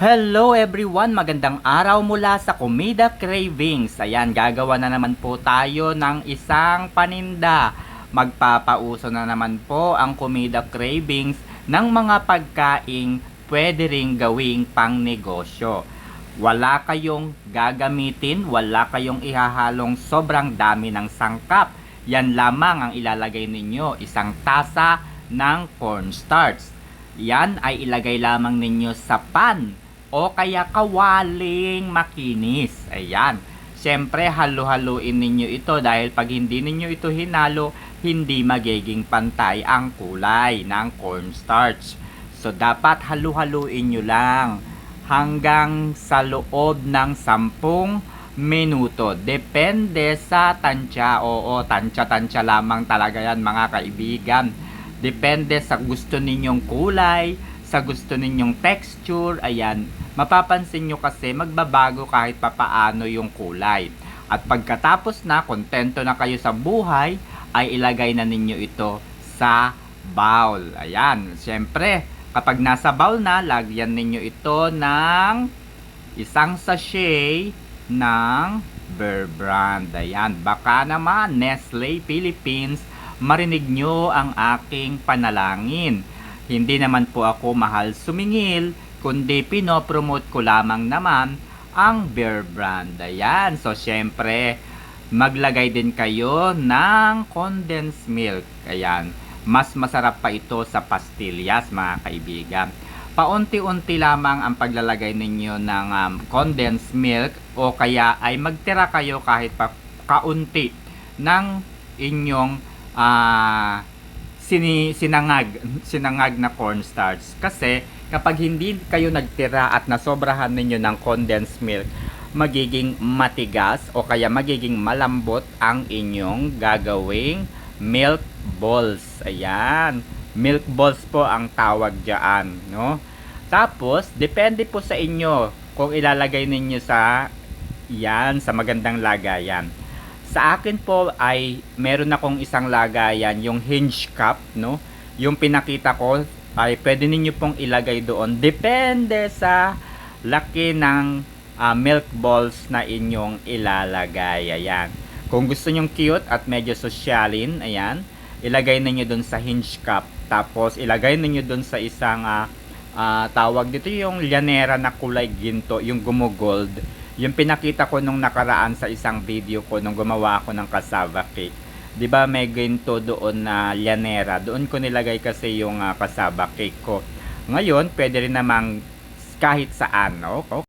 Hello everyone! Magandang araw mula sa Comida Cravings. Ayan, gagawa na naman po tayo ng isang paninda. Magpapauso na naman po ang Comida Cravings ng mga pagkaing pwede ring gawing pang negosyo. Wala kayong gagamitin, wala kayong ihahalong sobrang dami ng sangkap. Yan lamang ang ilalagay ninyo, isang tasa ng cornstarch. Yan ay ilagay lamang ninyo sa pan o kaya kawaling makinis. Ayan. Siyempre, halu-haluin ninyo ito dahil pag hindi ninyo ito hinalo, hindi magiging pantay ang kulay ng cornstarch. So, dapat halu-haluin nyo lang hanggang sa loob ng 10 minuto. Depende sa tansya. Oo, tansya-tansya lamang talaga yan mga kaibigan. Depende sa gusto ninyong kulay, sa gusto ninyong texture, ayan. Mapapansin nyo kasi magbabago kahit papaano yung kulay. At pagkatapos na, kontento na kayo sa buhay, ay ilagay na ninyo ito sa bowl. Ayan, syempre, kapag nasa bowl na, lagyan ninyo ito ng isang sachet ng Bear Brand. Ayan, baka naman Nestle Philippines marinig nyo ang aking panalangin. Hindi naman po ako mahal sumingil, kundi pinopromote ko lamang naman ang Bear Brand. Ayan, so syempre, maglagay din kayo ng condensed milk. Ayan, mas masarap pa ito sa pastillas mga kaibigan. Paunti-unti lamang ang paglalagay ninyo ng um, condensed milk o kaya ay magtira kayo kahit pa kaunti ng inyong ah sini, sinangag, sinangag na cornstarch. Kasi kapag hindi kayo nagtira at nasobrahan ninyo ng condensed milk, magiging matigas o kaya magiging malambot ang inyong gagawing milk balls. Ayan. Milk balls po ang tawag diyan, no? Tapos, depende po sa inyo kung ilalagay ninyo sa yan, sa magandang lagayan. Sa akin po ay meron akong isang lagayan, yung hinge cup, no? Yung pinakita ko ay pwede ninyo pong ilagay doon. Depende sa laki ng ah, milk balls na inyong ilalagay. Ayan. Kung gusto nyong cute at medyo sosyalin, ayan, ilagay ninyo doon sa hinge cup. Tapos ilagay ninyo doon sa isang ah, ah, tawag dito yung llanera na kulay ginto, yung gumugold. Yung pinakita ko nung nakaraan sa isang video ko nung gumawa ako ng cassava cake. 'Di ba may ginto doon na llanera? Doon ko nilagay kasi yung ah, cassava cake ko. Ngayon, pwede rin namang kahit saan, no?